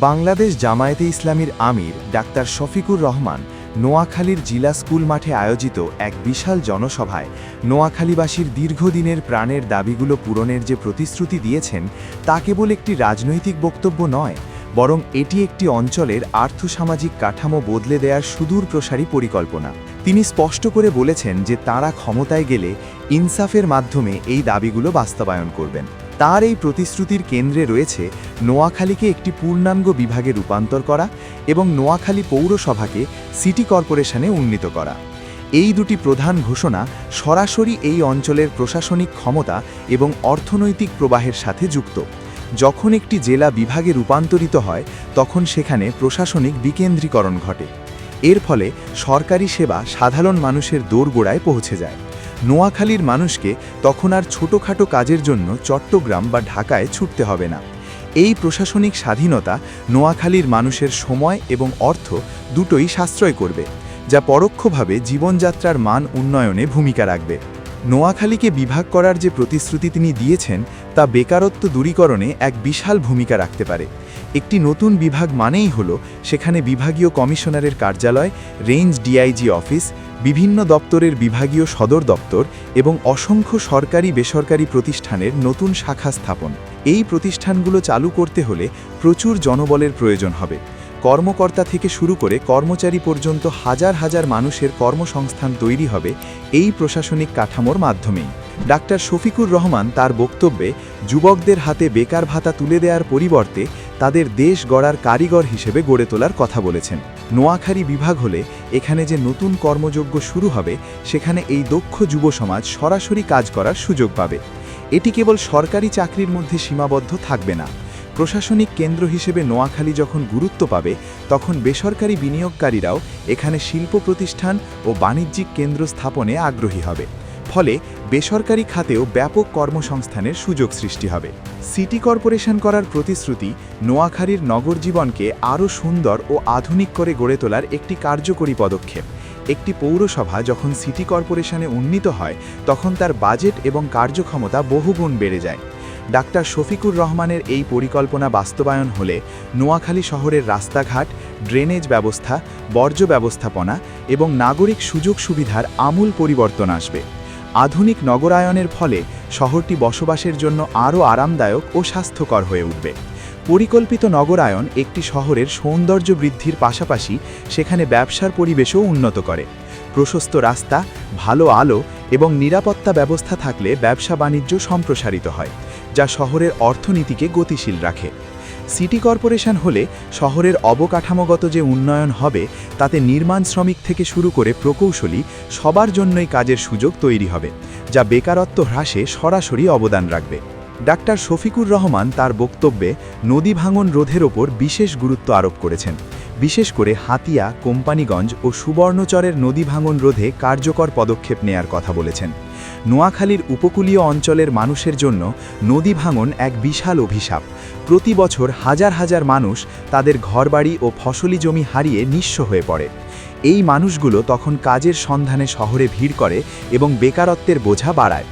বাংলাদেশ জামায়াতে ইসলামীর আমির ডাক্তার শফিকুর রহমান নোয়াখালীর জিলা স্কুল মাঠে আয়োজিত এক বিশাল জনসভায় নোয়াখালীবাসীর দীর্ঘদিনের প্রাণের দাবিগুলো পূরণের যে প্রতিশ্রুতি দিয়েছেন, তা কেবল একটি রাজনৈতিক বক্তব্য নয়, বরং এটি একটি অঞ্চলের আর্থসামাজিক কাঠামো বদলে দেয়ার সুদূর প্রসারী পরিকল্পনা। তিনি স্পষ্ট করে বলেছেন যে তারা ক্ষমতায় গেলে ইনসাফের মাধ্যমে এই দাবিগুলো বাস্তবায়ন করবেন। তার এই প্রতিশ্রুতির কেন্দ্রে রয়েছে নোয়াখালীকে একটি পূর্ণাঙ্গ বিভাগে রূপান্তর করা এবং নোয়াখালী পৌরসভাকে সিটি কর্পোরেশনে উন্নীত করা। এই দুটি প্রধান ঘোষণা সরাসরি এই অঞ্চলের প্রশাসনিক ক্ষমতা এবং অর্থনৈতিক প্রবাহের সাথে যুক্ত। যখন একটি জেলা বিভাগে রূপান্তরিত হয়, তখন সেখানে প্রশাসনিক বিকেন্দ্রীকরণ ঘটে। এর ফলে সরকারি সেবা সাধারণ মানুষের দোরগোড়ায় পৌঁছে যায়। নোয়াখালীর মানুষকে তখন আর ছোটোখাটো কাজের জন্য চট্টগ্রাম বা ঢাকায় ছুটতে হবে না। এই প্রশাসনিক স্বাধীনতা নোয়াখালীর মানুষের সময় এবং অর্থ দুটোই সাশ্রয় করবে, যা পরোক্ষভাবে জীবনযাত্রার মান উন্নয়নে ভূমিকা রাখবে। নোয়াখালীকে বিভাগ করার যে প্রতিশ্রুতি তিনি দিয়েছেন, তা বেকারত্ব দূরীকরণে এক বিশাল ভূমিকা রাখতে পারে। একটি নতুন বিভাগ মানেই হল, সেখানে বিভাগীয় কমিশনারের কার্যালয়, রেঞ্জ ডিআইজি অফিস, বিভিন্ন দপ্তরের বিভাগীয় সদর দপ্তর এবং অসংখ্য সরকারি বেসরকারি প্রতিষ্ঠানের নতুন শাখা স্থাপন। এই প্রতিষ্ঠানগুলো চালু করতে হলে প্রচুর জনবলের প্রয়োজন হবে। কর্মকর্তা থেকে শুরু করে কর্মচারী পর্যন্ত হাজার হাজার মানুষের কর্মসংস্থান তৈরি হবে এই প্রশাসনিক কাঠামোর মাধ্যমেই। ডাক্তার শফিকুর রহমান তার বক্তব্যে, যুবকদের হাতে বেকার ভাতা তুলে দেওয়ার পরিবর্তে তাদের দেশ গড়ার কারিগর হিসেবে গড়ে তোলার কথা বলেছেন। নোয়াখালী বিভাগ হলে এখানে যে নতুন কর্মযোগ্য শুরু হবে, সেখানে এই দক্ষ যুব সমাজ সরাসরি কাজ করার সুযোগ পাবে। এটি কেবল সরকারি চাকরির মধ্যে সীমাবদ্ধ থাকবে না প্রশাসনিক কেন্দ্র হিসেবে নোয়াখালী যখন গুরুত্ব পাবে, তখন বেসরকারি বিনিয়োগকারীরাও এখানে শিল্প প্রতিষ্ঠান ও বাণিজ্যিক কেন্দ্র স্থাপনে আগ্রহী হবে। ফলে বেসরকারি খাতেও ব্যাপক কর্মসংস্থানের সুযোগ সৃষ্টি হবে। সিটি কর্পোরেশন করার প্রতিশ্রুতি নোয়াখালীর নগর জীবনকে আরও সুন্দর ও আধুনিক করে গড়ে তোলার একটি কার্যকরী পদক্ষেপ। একটি পৌরসভা যখন সিটি কর্পোরেশনে উন্নীত হয়, তখন তার বাজেট এবং কার্যক্ষমতা বহুগুণ বেড়ে যায়। ডাক্তার শফিকুর রহমানের এই পরিকল্পনা বাস্তবায়ন হলে নোয়াখালী শহরের রাস্তাঘাট, ড্রেনেজ ব্যবস্থা, বর্জ্য ব্যবস্থাপনা এবং নাগরিক সুযোগ সুবিধার আমূল পরিবর্তন আসবে। আধুনিক নগরায়নের ফলে শহরটি বসবাসের জন্য আরও আরামদায়ক ও স্বাস্থ্যকর হয়ে উঠবে। পরিকল্পিত নগরায়ন একটি শহরের সৌন্দর্য বৃদ্ধির পাশাপাশি সেখানে ব্যবসার পরিবেশও উন্নত করে। প্রশস্ত রাস্তা, ভালো আলো এবং নিরাপত্তা ব্যবস্থা থাকলে ব্যবসা বাণিজ্য সম্প্রসারিত হয়। যা শহরের অর্থনীতিকে গতিশীল রাখে। সিটি কর্পোরেশন হলে শহরের অবকাঠামোগত যে উন্নয়ন হবে, তাতে নির্মাণ শ্রমিক থেকে শুরু করে প্রকৌশলী সবার জন্যই কাজের সুযোগ তৈরি হবে, যা বেকারত্ব হ্রাসে সরাসরি অবদান রাখবে। ডাক্তার শফিকুর রহমান তার বক্তব্যে নদী ভাঙন রোধের ওপর বিশেষ গুরুত্ব আরোপ করেছেন। বিশেষ করে হাতিয়া, কোম্পানিগঞ্জ ও সুবর্ণচরের নদী ভাঙন রোধে কার্যকর পদক্ষেপ নেয়ার কথা বলেছেন। নোয়াখালীর উপকূলীয় অঞ্চলের মানুষের জন্য নদী ভাঙন এক বিশাল অভিশাপ। প্রতি বছর হাজার হাজার মানুষ তাদের ঘরবাড়ি ও ফসলি জমি হারিয়ে নিঃস্ব হয়ে পড়ে। এই মানুষগুলো তখন কাজের সন্ধানে শহরে ভিড় করে এবং বেকারত্বের বোঝা বাড়ায়।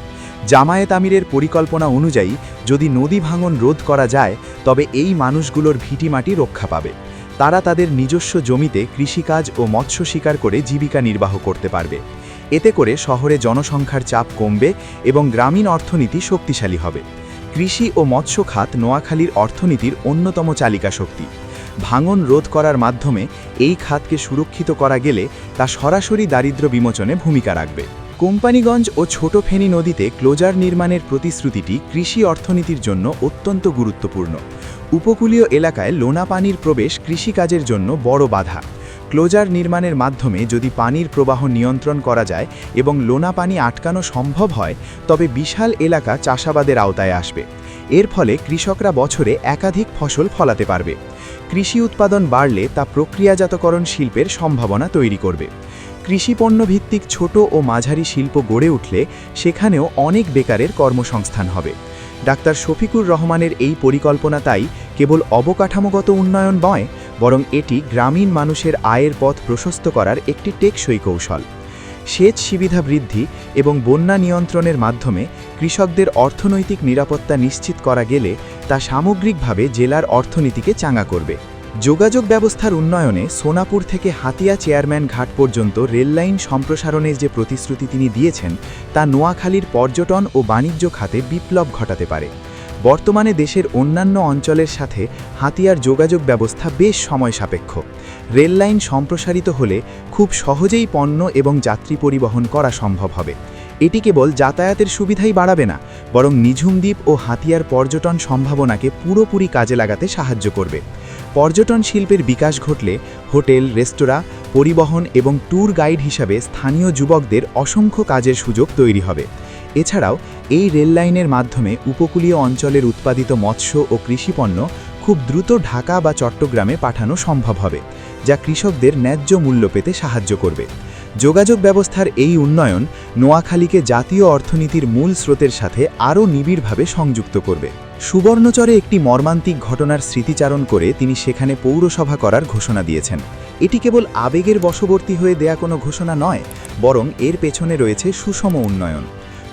জামায়াত আমিরের পরিকল্পনা অনুযায়ী, যদি নদী ভাঙন রোধ করা যায়, তবে এই মানুষগুলোর ভিটিমাটি রক্ষা পাবে। তারা তাদের নিজস্ব জমিতে কৃষিকাজ ও মৎস্য শিকার করে জীবিকা নির্বাহ করতে পারবে। এতে করে শহরে জনসংখ্যার চাপ কমবে এবং গ্রামীণ অর্থনীতি শক্তিশালী হবে। কৃষি ও মৎস্য খাত নোয়াখালীর অর্থনীতির অন্যতম চালিকা শক্তি। ভাঙন রোধ করার মাধ্যমে এই খাতকে সুরক্ষিত করা গেলে তা সরাসরি দারিদ্র বিমোচনে ভূমিকা রাখবে। কোম্পানিগঞ্জ ও ছোট ফেনী নদীতে ক্লোজার নির্মাণের প্রতিশ্রুতিটি কৃষি অর্থনীতির জন্য অত্যন্ত গুরুত্বপূর্ণ। উপকূলীয় এলাকায় লোনা পানির প্রবেশ কৃষিকাজের জন্য বড় বাধা। ক্লোজার নির্মাণের মাধ্যমে যদি পানির প্রবাহ নিয়ন্ত্রণ করা যায় এবং লোনা পানি আটকানো সম্ভব হয়, তবে বিশাল এলাকা চাষাবাদের আওতায় আসবে। এর ফলে কৃষকরা বছরে একাধিক ফসল ফলাতে পারবে। কৃষি উৎপাদন বাড়লে তা প্রক্রিয়াজাতকরণ শিল্পের সম্ভাবনা তৈরি করবে। কৃষিপণ্য ভিত্তিক ছোট ও মাঝারি শিল্প গড়ে উঠলে সেখানেও অনেক বেকারের কর্মসংস্থান হবে। ডাক্তার শফিকুর রহমানের এই পরিকল্পনা তাই কেবল অবকাঠামোগত উন্নয়ন নয় বরং এটি গ্রামীণ মানুষের আয়ের পথ প্রশস্ত করার একটি টেকসই কৌশল। সেচ সুবিধা বৃদ্ধি এবং বন্যা নিয়ন্ত্রণের মাধ্যমে কৃষকদের অর্থনৈতিক নিরাপত্তা নিশ্চিত করা গেলে তা সামগ্রিকভাবে জেলার অর্থনীতিকে চাঙ্গা করবে। যোগাযোগ ব্যবস্থার উন্নয়নে সোনাপুর থেকে হাতিয়া চেয়ারম্যান ঘাট পর্যন্ত রেললাইন সম্প্রসারণের যে প্রতিশ্রুতি তিনি দিয়েছেন, তা নোয়াখালীর পর্যটন ও বাণিজ্য খাতে বিপ্লব ঘটাতে পারে। বর্তমানে দেশের অন্যান্য অঞ্চলের সাথে হাতিয়ার যোগাযোগ ব্যবস্থা বেশ সময় সাপেক্ষ। রেললাইন সম্প্রসারিত হলে খুব সহজেই পণ্য এবং যাত্রী পরিবহন করা সম্ভব হবে। এটি কেবল যাতায়াতের সুবিধাই বাড়াবে না, বরং নিঝুম দ্বীপ ও হাতিয়ার পর্যটন সম্ভাবনাকে পুরোপুরি কাজে লাগাতে সাহায্য করবে। পর্যটন শিল্পের বিকাশ ঘটলে হোটেল, রেস্তোরাঁ, পরিবহন এবং ট্যুর গাইড হিসাবে স্থানীয় যুবকদের অসংখ্য কাজের সুযোগ তৈরি হবে। এছাড়াও এই রেললাইনের মাধ্যমে উপকূলীয় অঞ্চলের উৎপাদিত মৎস্য ও কৃষিপণ্য খুব দ্রুত ঢাকা বা চট্টগ্রামে পাঠানো সম্ভব হবে, যা কৃষকদের ন্যায্য মূল্য পেতে সাহায্য করবে। যোগাযোগ ব্যবস্থার এই উন্নয়ন নোয়াখালীকে জাতীয় অর্থনীতির মূল স্রোতের সাথে আরও নিবিড়ভাবে সংযুক্ত করবে। সুবর্ণচরে একটি মর্মান্তিক ঘটনার স্মৃতিচারণ করে তিনি সেখানে পৌরসভা করার ঘোষণা দিয়েছেন। এটি কেবল আবেগের বশবর্তী হয়ে দেয়া কোনো ঘোষণা নয়, বরং এর পেছনে রয়েছে সুষম উন্নয়ন।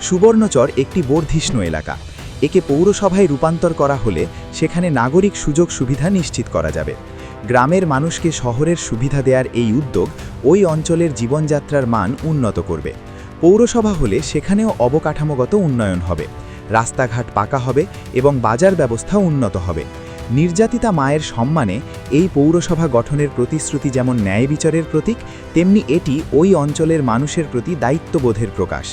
সুবর্ণচর একটি বর্ধিষ্ণু এলাকা। একে পৌরসভায় রূপান্তর করা হলে সেখানে নাগরিক সুযোগ সুবিধা নিশ্চিত করা যাবে। গ্রামের মানুষকে শহরের সুবিধা দেওয়ার এই উদ্যোগ ওই অঞ্চলের জীবনযাত্রার মান উন্নত করবে। পৌরসভা হলে সেখানেও অবকাঠামোগত উন্নয়ন হবে। রাস্তাঘাট পাকা হবে এবং বাজার ব্যবস্থা উন্নত হবে। নির্যাতিতা মায়ের সম্মানে এই পৌরসভা গঠনের প্রতিশ্রুতি যেমন ন্যায় বিচারের প্রতীক, তেমনি এটি ওই অঞ্চলের মানুষের প্রতি দায়িত্ববোধের প্রকাশ।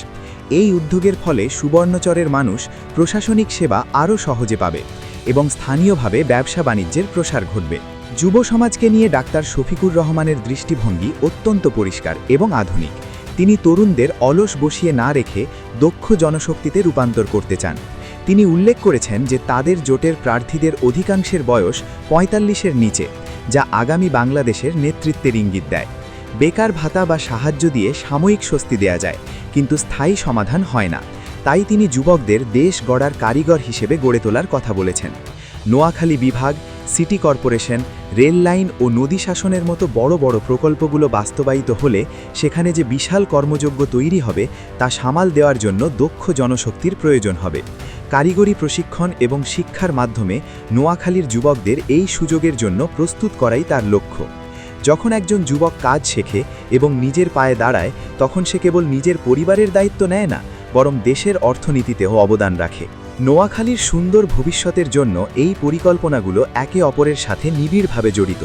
এই উদ্যোগের ফলে সুবর্ণচরের মানুষ প্রশাসনিক সেবা আরও সহজে পাবে এবং স্থানীয়ভাবে ব্যবসা বাণিজ্যের প্রসার ঘটবে। যুব সমাজকে নিয়ে ডাক্তার শফিকুর রহমানের দৃষ্টিভঙ্গি অত্যন্ত পরিষ্কার এবং আধুনিক। তিনি তরুণদের অলস বসিয়ে না রেখে দক্ষ জনশক্তিতে রূপান্তর করতে চান। তিনি উল্লেখ করেছেন যে তাদের জোটের প্রার্থীদের অধিকাংশের বয়স পঁয়তাল্লিশের নিচে, যা আগামী বাংলাদেশের নেতৃত্বের ইঙ্গিত দেয়। বেকার ভাতা বা সাহায্য দিয়ে সাময়িক স্বস্তি দেয়া যায়, কিন্তু স্থায়ী সমাধান হয় না। তাই তিনি যুবকদের দেশ গড়ার কারিগর হিসেবে গড়ে তোলার কথা বলেছেন। নোয়াখালী বিভাগ, সিটি কর্পোরেশন, রেল লাইন ও নদী শাসনের মতো বড় বড় প্রকল্পগুলো বাস্তবায়িত হলে সেখানে যে বিশাল কর্মযোগ্য তৈরি হবে, তা সামাল দেওয়ার জন্য দক্ষ জনশক্তির প্রয়োজন হবে। কারিগরি প্রশিক্ষণ এবং শিক্ষার মাধ্যমে নোয়াখালীর যুবকদের এই সুযোগের জন্য প্রস্তুত করাই তার লক্ষ্য। যখন একজন যুবক কাজ শেখে এবং নিজের পায়ে দাঁড়ায়, তখন সে কেবল নিজের পরিবারের দায়িত্ব নেয় না, বরং দেশের অর্থনীতিতেও অবদান রাখে। নোয়াখালীর সুন্দর ভবিষ্যতের জন্য এই পরিকল্পনাগুলো একে অপরের সাথে নিবিড়ভাবে জড়িত।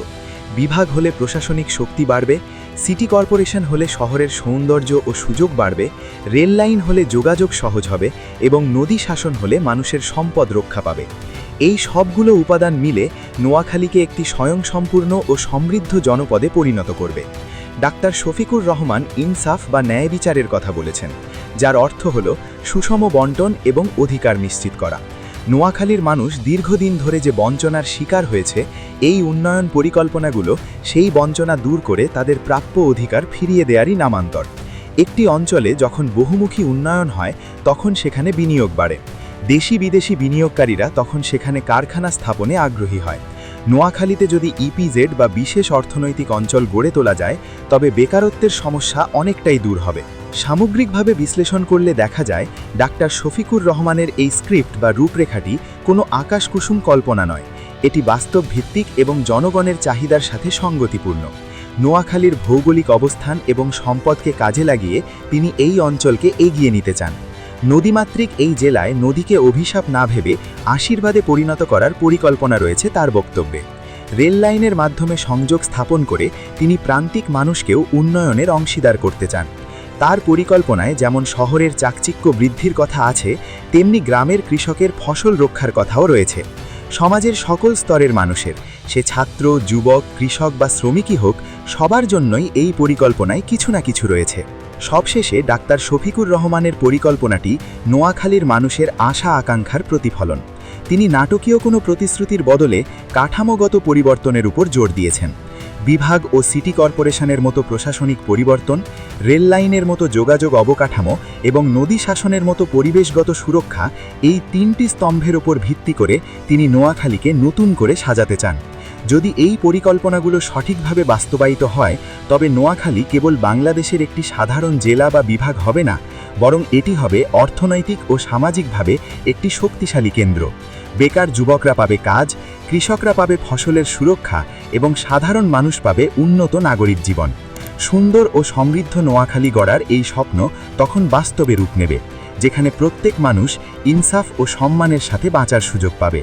বিভাগ হলে প্রশাসনিক শক্তি বাড়বে, সিটি কর্পোরেশন হলে শহরের সৌন্দর্য ও সুযোগ বাড়বে রেল লাইন হলে যোগাযোগ সহজ হবে এবং নদী শাসন হলে মানুষের সম্পদ রক্ষা পাবে। এই সবগুলো উপাদান মিলে নোয়াখালীকে একটি স্বয়ংসম্পূর্ণ ও সমৃদ্ধ জনপদে পরিণত করবে। ডাক্তার শফিকুর রহমান ইনসাফ বা ন্যায় বিচারের কথা বলেছেন, যার অর্থ হল সুষম বন্টন এবং অধিকার নিশ্চিত করা। নোয়াখালীর মানুষ দীর্ঘদিন ধরে যে বঞ্চনার শিকার হয়েছে, এই উন্নয়ন পরিকল্পনাগুলো সেই বঞ্চনা দূর করে তাদের প্রাপ্য অধিকার ফিরিয়ে দেয়ারই নামান্তর। একটি অঞ্চলে যখন বহুমুখী উন্নয়ন হয়, তখন সেখানে বিনিয়োগ বাড়ে। দেশি বিদেশি বিনিয়োগকারীরা তখন সেখানে কারখানা স্থাপনে আগ্রহী হয়। নোয়াখালীতে যদি ইপিজেড বা বিশেষ অর্থনৈতিক অঞ্চল গড়ে তোলা যায়, তবে বেকারত্বের সমস্যা অনেকটাই দূর হবে। সামগ্রিকভাবে বিশ্লেষণ করলে দেখা যায়, ডাক্তার শফিকুর রহমানের এই স্ক্রিপ্ট বা রূপরেখাটি কোনো আকাশকুসুম কল্পনা নয়। এটি বাস্তব ভিত্তিক এবং জনগণের চাহিদার সাথে সঙ্গতিপূর্ণ। নোয়াখালীর ভৌগোলিক অবস্থান এবং সম্পদকে কাজে লাগিয়ে তিনি এই অঞ্চলকে এগিয়ে নিতে চান। নদীমাতৃক এই জেলায় নদীকে অভিশাপ না ভেবে আশীর্বাদে পরিণত করার পরিকল্পনা রয়েছে তার বক্তব্যে। রেল লাইনের মাধ্যমে সংযোগ স্থাপন করে তিনি প্রান্তিক মানুষকেও উন্নয়নের অংশীদার করতে চান। তার পরিকল্পনায় যেমন শহরের চাকচিক্য বৃদ্ধির কথা আছে, তেমনি গ্রামের কৃষকের ফসল রক্ষার কথাও রয়েছে। সমাজের সকল স্তরের মানুষের, সে ছাত্র, যুবক, কৃষক বা শ্রমিকই হোক, সবার জন্যই এই পরিকল্পনায় কিছু না কিছু রয়েছে। সবশেষে ডাক্তার শফিকুর রহমানের পরিকল্পনাটি নোয়াখালীর মানুষের আশা আকাঙ্ক্ষার প্রতিফলন। তিনি নাটকীয় কোনো প্রতিশ্রুতির বদলে কাঠামোগত পরিবর্তনের উপর জোর দিয়েছেন। বিভাগ ও সিটি কর্পোরেশনের মতো প্রশাসনিক পরিবর্তন, রেল লাইনের মতো যোগাযোগ অবকাঠামো এবং নদী শাসনের মতো পরিবেশগত সুরক্ষা এই তিনটি স্তম্ভের ওপর ভিত্তি করে তিনি নোয়াখালীকে নতুন করে সাজাতে চান। যদি এই পরিকল্পনাগুলো সঠিকভাবে বাস্তবায়িত হয়, তবে নোয়াখালী কেবল বাংলাদেশের একটি সাধারণ জেলা বা বিভাগ হবে না, বরং এটি হবে অর্থনৈতিক ও সামাজিকভাবে একটি শক্তিশালী কেন্দ্র। বেকার যুবকরা পাবে কাজ, কৃষকরা পাবে ফসলের সুরক্ষা এবং সাধারণ মানুষ পাবে উন্নত নাগরিক জীবন। সুন্দর ও সমৃদ্ধ নোয়াখালী গড়ার এই স্বপ্ন তখন বাস্তবে রূপ নেবে, যেখানে প্রত্যেক মানুষ ইনসাফ ও সম্মানের সাথে বাঁচার সুযোগ পাবে।